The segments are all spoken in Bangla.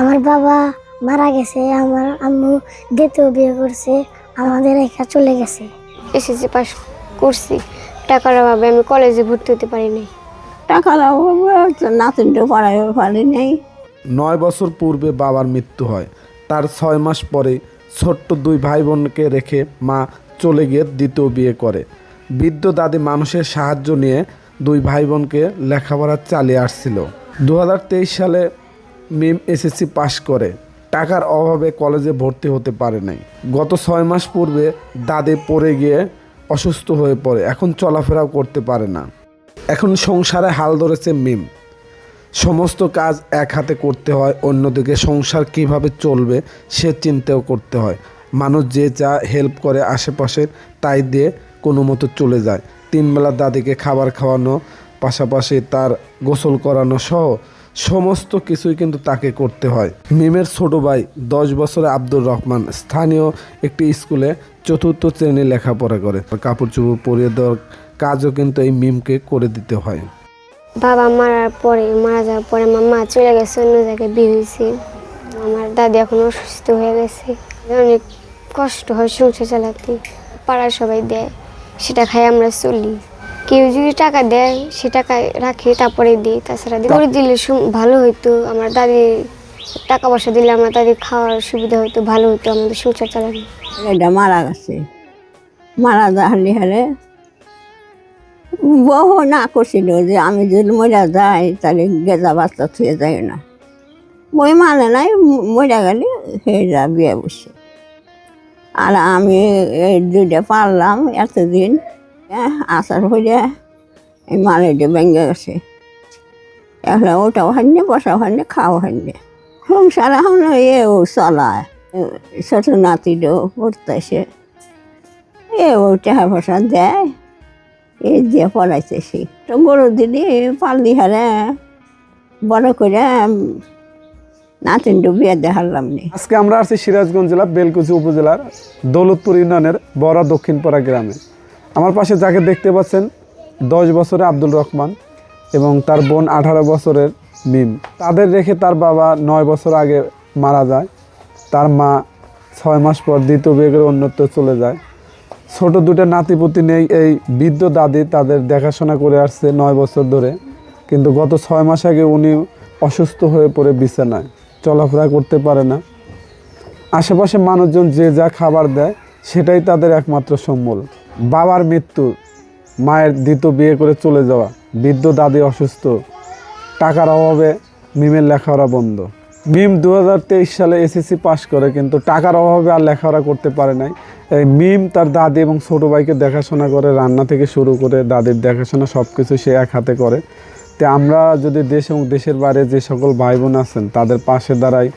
আমার বাবা মারা গেছে আমার আম্মু দ্বিতীয় বিয়ে করছে আমাদের একা চলে গেছে। এসএসসি পাস করছি। টাকার অভাবে আমি কলেজে ভর্তি হতে পারিনি টাকার অভাবে নাতিনটা পড়াইতে পারি নাই। নয় বছর পূর্বে বাবার মৃত্যু হয়। তার ছয় মাস পরে ছোট্ট দুই ভাই বোনকে রেখে মা চলে গিয়ে দ্বিতীয় বিয়ে করে। বৃদ্ধ দাদি মানুষের সাহায্য নিয়ে দুই ভাই বোনকে লেখাপড়া চালিয়ে আসছিল। দু হাজার তেইশ সালে মিম এসএসসি পাশ করে। টাকার অভাবে কলেজে ভর্তি হতে পারে নাই। গত ছয় মাস পূর্বে দাদে পড়ে গিয়ে অসুস্থ হয়ে পড়ে। এখন চলাফেরাও করতে পারে না। এখন সংসারে হাল ধরেছে মিম সমস্ত কাজ এক হাতে করতে হয়, অন্যদিকে সংসার কীভাবে চলবে সে চিন্তাও করতে হয়। মানুষ যে যা হেল্প করে আশেপাশের তাই দিয়ে কোনো মতো চলে যায়। তিনবেলা দাদিকে খাবার খাওয়ানো, পাশাপাশি তার গোসল করানো সহ সমস্ত কিছুই কিন্তু তাকে করতে হয়। মিমের ছোট ভাই, দশ বছরে আব্দুর রহমান, স্থানীয় একটি স্কুলে চতুর্থ শ্রেণি লেখাপড়া করে। কাপড় চোপড় পরিয়ে দেওয়ার কাজও কিন্তু এই মিমকে করে দিতে হয়। বাবা মারার পরে, মারা যাওয়ার পরে আমার মা চলে গেছে, অন্য জায়গায় বিয়ে হয়েছে। আমার দাদি এখন অসুস্থ হয়ে গেছে। অনেক কষ্ট হয় সংসার চালাতে। পাড়ার সবাই দেয়, সেটা খাই আমরা চলি। কেউ যদি টাকা দেয়, সে টাকা রাখি, তারপরে দিই। তাছাড়া দিই। করে দিলে ভালো হইতো। আমার দাদি টাকা পয়সা দিলে আমার দাদি খাওয়ার সুবিধা হতো ভালো হতো আমাদের সংসার চালানো। এটা মারা গেছে। মারা যাহলে হারে বহু না করছিল যে আমি যদি মরা যাই, তাহলে গেজা বাচ্চা থুয়ে যায় না। বই মানে নাই মরা গেলে হয়ে যা বিয়ে বসে। আর আমি এই দুইটা পারলাম এতদিন। আসার হয়ে এই মালেটা ভেঙে গেছে। এখন ওটাও হয়নি, বসাও হয়নি খাওয়া হয়নি। সংসার এখন এও চলায়। ছোট নাতিরও পড়তেছে এ ও টাকা পয়সা দেয়। এই দিয়ে পড়াইতেছি তো গরু দিদি পাল্লি হারে বড় করে নাতিনটু বিয়ে দেখালাম নি আজকে আমরা আছি সিরাজগঞ্জ জেলা, বেলকুচি উপজেলার দৌলতপুর ইউনিয়নের বড়া দক্ষিণপাড়া গ্রামে। আমার পাশে যাকে দেখতে পাচ্ছেন, দশ বছরের আব্দুল রহমান এবং তার বোন আঠারো বছরের মিম। তাদের রেখে তার বাবা নয় বছর আগে মারা যায়। তার মা ছয় মাস পর দ্বিতীয় বিয়ে করে অন্যত্র চলে যায়। ছোট দুটো নাতিপুতি নেই, এই বৃদ্ধ দাদি তাদের দেখাশোনা করে আসছে নয় বছর ধরে। কিন্তু গত ছয় মাস আগে উনি অসুস্থ হয়ে পড়ে বিছানায়। চলাফেরা করতে পারে না। আশেপাশে মানুষজন যে যা খাবার দেয়, সেটাই তাদের একমাত্র সম্বল। বাবার মৃত্যু, মায়ের দ্বিতীয় বিয়ে করে চলে যাওয়া, বৃদ্ধ দাদি অসুস্থ, টাকার অভাবে মিমের লেখাপড়া বন্ধ। মিম দু হাজার তেইশ সালে এসএসসি পাশ করে, কিন্তু টাকার অভাবে আর লেখাপড়া করতে পারে নাই। মিম তার দাদি এবং ছোটো ভাইকে দেখাশোনা করে, রান্না থেকে শুরু করে দাদির দেখাশোনা সব কিছু সে এক হাতে করে। তো আমরা যদি দেশ এবং দেশের বাইরে যে সকল ভাই বোন আছেন, তাদের পাশে দাঁড়াই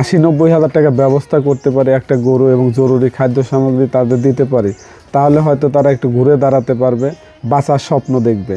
আশি নব্বই হাজার টাকা ব্যবস্থা করতে পারি, একটা গরু এবং জরুরি খাদ্য সামগ্রী তাদের দিতে পারি। তাহলে হয়তো তারা একটু ঘুরে দাঁড়াতে পারবে বাঁচার স্বপ্ন দেখবে।